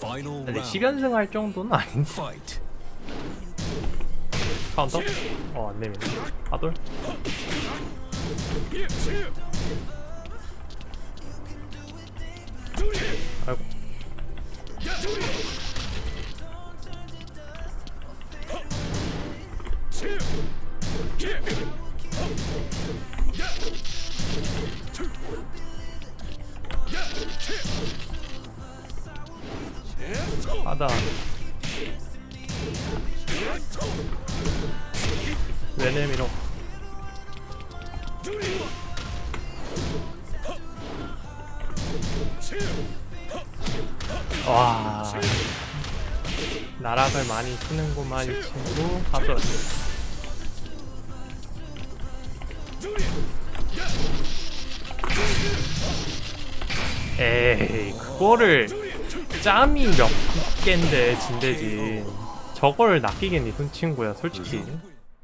Final 근데 round. 10연승 할 정도는 아닌데 Fight. 카운터? 어 안내미네 하돌? 아이고 하다 왜내밀어 와. 나락을 많이 쓰는구만 이 친구. 하돌 에이 그거를 짬이 몇 개인데 진대지. 저걸 낚이겠니 손 친구야 솔직히